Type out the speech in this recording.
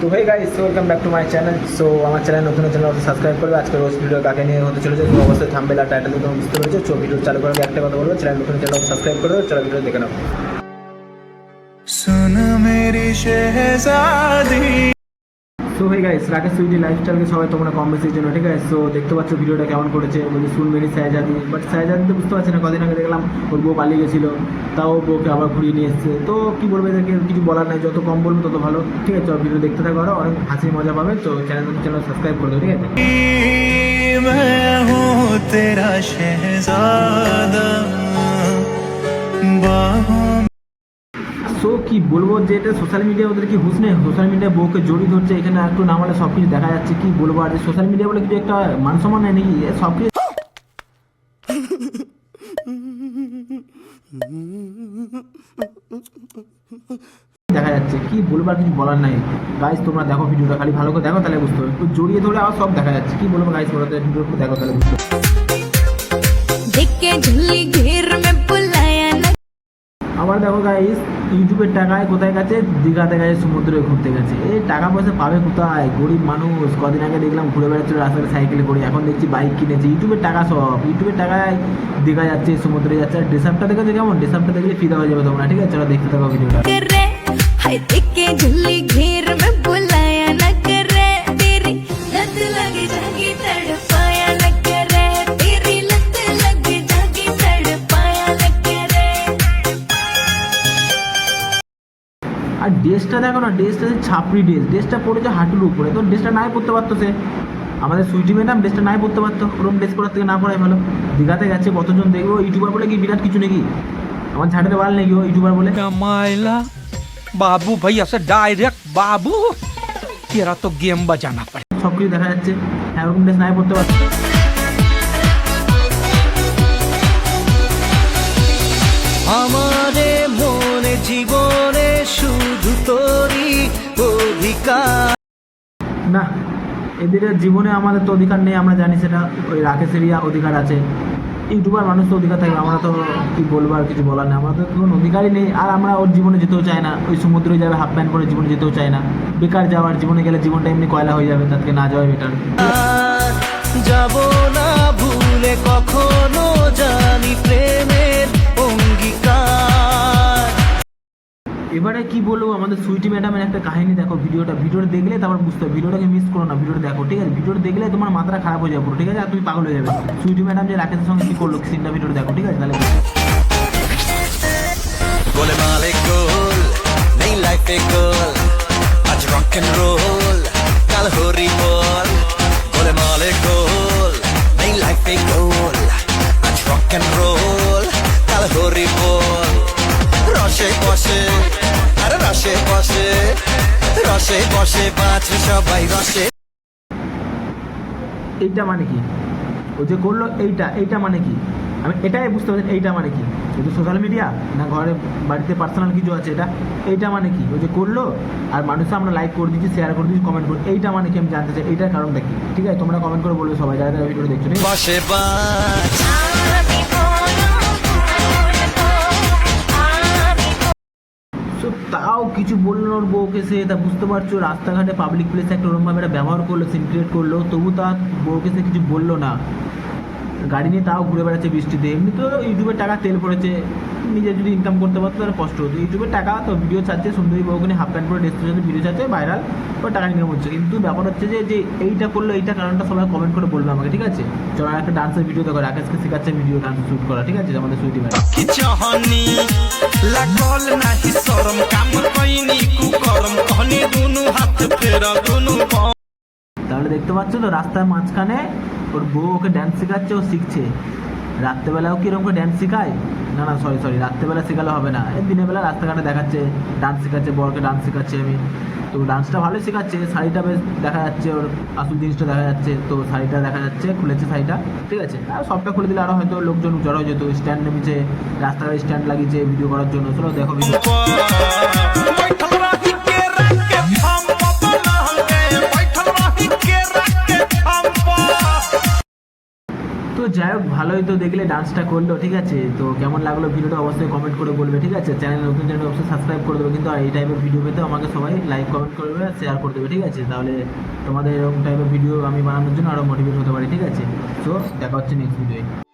তো hey guys welcome back to my channel so আমার channel নতুন চ্যানেল অবশ্যই সাবস্ক্রাইব করবে। আজকে রোজ ভিডিও কাকে নিয়ে হতে চলেছে, তুমি অবশ্যই থামবে আর টাইটেল তুমি বুঝতে পেরেছ। সো ভিডিও চালু করার একটা কথা বলব চ্যানেল নতুন চ্যানেল সাবস্ক্রাইব করবে চলো ভিডিও দেখে নাও। সুন মেরি শেহজাদি। সো হয়ে গাইস রাকেশ সুইটি লাইফস্টাইলকে সবাই তোমরা কম বেশির জন্য ঠিক আছে সো দেখতে পাচ্ছ ভিডিওটা কেমন করেছে বলি শুন মেরি সাহেজাদি বাট সাহেজাদি তো বুঝতে পারছি না কদিন আগে দেখলাম ওর বউ পালিয়ে গেছিলো তাও বউকে আবার ঘুরিয়ে নিয়ে এসছে তো কি বলবো এদেরকে কিছু বলার নাই যত কম বলবো তত ভালো ঠিক আছে চলো ভিডিও দেখতে থাকো আরো অনেক হাসি মজা পাবে তো চ্যানেল চ্যানেল সাবস্ক্রাইব করে দেবো ঠিক আছে मैं हूँ तेरा शहजादा बाहों সো কি বলব যে এটা সোশ্যাল মিডিয়া ওদের কি হুশ নেই? সোশ্যাল মিডিয়া বউকে জড়িয়ে ধরছে, এখানে একটু নামালে সব কিছু দেখা যাচ্ছে, কি বলব? আর সোশ্যাল মিডিয়া বলে কিছু একটা মান সম্মান নেই নাকি? সব কিছু দেখা যাচ্ছে, কি বলব আর কিছু বলার নাই। গাইস তোমরা দেখো ভিডিওটা, খালি ভালো করে দেখো, তাহলে বুঝতে একটু জড়িয়ে ধরে আবার সব দেখা যাচ্ছে। কি বলব গাইস বলো ভিডিও দেখো, তাহলে বুঝতে হবে আবার দেখো গাইস ইউটিউবের টাকায় কোথায় গেছে? দীঘাতে গেছে, সমুদ্রে ঘুরতে গেছে। এই টাকা পয়সা পাবে কোথায়? গরিব মানুষ, কদিন আগে দেখলাম ঘুরে বেড়াচ্ছিল, রাস্তায় সাইকেলে করে, এখন দেখছি বাইক কিনেছে। ইউটিউবের টাকা সব ইউটিউবের টাকায় দীঘা যাচ্ছে, সমুদ্রে যাচ্ছে। আর ড্রেসআপটা দেখেছ কেমন? ড্রেসআপটা দেখলে ফিদা হয়ে যাবে তোমরা, ঠিক আছে? চলো দেখতে থাকো ভিডিওটা আর ড্রেসটা দেখো না ড্রেসটা ছাপড়ি ড্রেস। ড্রেসটা পড়েছে হাঁটুর উপরে। তো ড্রেসটা নাই পড়তে পারতো সে। আমাদের সুইটি ম্যাডাম ড্রেসটা নাই পড়তে পারতো। ওরকম ড্রেস পড়ার থেকে না পড়াই ভালো। দীঘাতে গেছে কতজন দেখব? ইউটিউবার বলে কি বিরাট কিছু নাকি? আমার ঝাড়তে পারল নাকি ও ইউটিউবার বলে? কামাইলা বাবু ভাই আসে ডাইরেক্ট বাবু। তেরা তো গেম বাজানা। সব কিছু দেখা যাচ্ছে। হ্যাঁ ওরকম ড্রেস নাই পড়তে পারতো। আমারে মনে জীবনে শুধু তোরই অধিকার। না এদের জীবনে আমাদের তো অধিকার নেই আমরা জানি সেটা ওই রাকেশেরিয়া অধিকার আছে। ইউটিউবার মানুষ তো অধিকার থাকবে আমরা তো কি বলব আর কিছু বলার নেই আমরা তো কোনো অধিকারই নেই আর আমরা ওর জীবনে যেতেও চাই না ওই সমুদ্রে যাবে হাফ প্যান্ট পরে জীবনে যেতেও চাই না। বেকার যাওয়ার জীবনে গেলে জীবনটা এমনি কয়লা হয়ে যাবে তার থেকে না যাওয়াই বেটার যাব না ভুলে কখনো জানি প্রেমের এবারে কি বলব, আমাদের সুইটি ম্যাডামের একটা কাহিনী দেখো, ভিডিওটা। ভিডিওটা দেখলে তারপর বুঝতে হবে, ভিডিওটাকে মিস করো না, ভিডিওটা দেখো, ঠিক আছে? ভিডিওটা দেখলে তোমার মাথাটা খারাপ হয়ে যাবে ঠিক আছে? আর তুমি পাগল হয়ে যাবে। সুইটি ম্যাডাম যে রাকেশের সঙ্গে কি করল, সিনটা, ভিডিওটা দেখো, ঠিক আছে? তাহলে গোলে, নেই রসে বসে বাঁচে সবাই রসে। এইটা মানে কি? ও যে করল এইটা এইটা মানে কি? আমি এটাই বুঝতে পারছি এইটা মানে কি? এটা সোশ্যাল মিডিয়া না ঘরে বাড়িতে পার্সোনাল কিছু আছে এটা এইটা মানে কি? ও যে করল আর মানুষে আমরা লাইক করে দিচ্ছি শেয়ার করে দিচ্ছি কমেন্ট করি এইটা মানে কি আমি জানতে চাই এইটার কারণটা কি? ঠিক আছে তোমরা কমেন্ট করে বলবে সবাই যারা যারা ভিডিওটা দেখছ বসে তাও কিছু বলল ওর বউকে, সে তা বুঝতে পারছ, রাস্তাঘাটে পাবলিক প্লেসে একটা ওরমভাবে একটা ব্যবহার করল সিন ক্রিয়েট করল, তবু তার বউকে সে কিছু বলল না। গাড়ি নিয়ে তাও ঘুরে বেড়াচ্ছে বৃষ্টিতে। এমনি তো ইউটিউবের টাকা তেল পড়েছে। নিজে যদি ইনকাম করতে পারতো তাহলে কষ্ট হতো। ইউটিউবের টাকা তো ভিডিও ছাড়ছে সুন্দরী বউকে নিয়ে হাফ প্যান্ট পরে ড্রেসের সাথে ভিডিও ছাড়ছে ভাইরাল ও টাকা ইনকাম হচ্ছে কিন্তু ব্যাপার হচ্ছে যে যে এইটা করল, এইটা কারণটা সবাই কমেন্ট করে বলবে আমাকে, ঠিক আছে? চলো একটা ডান্সের ভিডিও দেখো, রাকেশকে শেখাচ্ছে ভিডিও ডান্স শ্যুট করা, ঠিক আছে? আমাদের সুইটি ম্যাডাম। দেখতে পাচ্ছ তো? রাস্তার মাঝখানে ওর বউ ওকে ড্যান্স শেখাচ্ছে, ও শিখছে। রাত্রেবেলাও কি এরকম ড্যান্স শেখায়? না না সরি সরি রাত্রেবেলা শেখালে হবে না। এই দিনের বেলা রাস্তাঘাটে দেখাচ্ছে ডান্স শেখাচ্ছে, বরকে ডান্স শেখাচ্ছে আমি। তো ডান্সটা ভালোই শেখাচ্ছে, শাড়িটা বেশ দেখা যাচ্ছে, ওর আসল জিনিসটা দেখা যাচ্ছে। তো শাড়িটা দেখা যাচ্ছে, খুলেছে শাড়িটা, ঠিক আছে? আর সবটা খুলে দিলে আরও হয়তো লোকজন জড়ো হয়ে যেত। স্ট্যান্ড নেমেছে রাস্তাঘাটে স্ট্যান্ড লাগিয়েছে ভিডিও করার জন্য। চলো, দেখো ভিডিও ভালোই তো দেখলে ডান্সটা করল, ঠিক আছে? তো কেমন লাগল ভিডিওটা অবশ্যই কমেন্ট করে বলবে, ঠিক আছে? চ্যানেল নতুন চ্যানেল অবশ্যই সাবস্ক্রাইব করে দেবে, কিন্তু আর এই টাইপের ভিডিও পেতে আমাকে সবাই লাইক কমেন্ট করবে আর শেয়ার করে দেবে, ঠিক আছে? তাহলে তোমাদের এরকম টাইপের ভিডিও আমি বানানোর জন্য আরও মোটিভেট হতে পারি, ঠিক আছে? তো দেখা হচ্ছে নেক্সট ভিডিওয়ে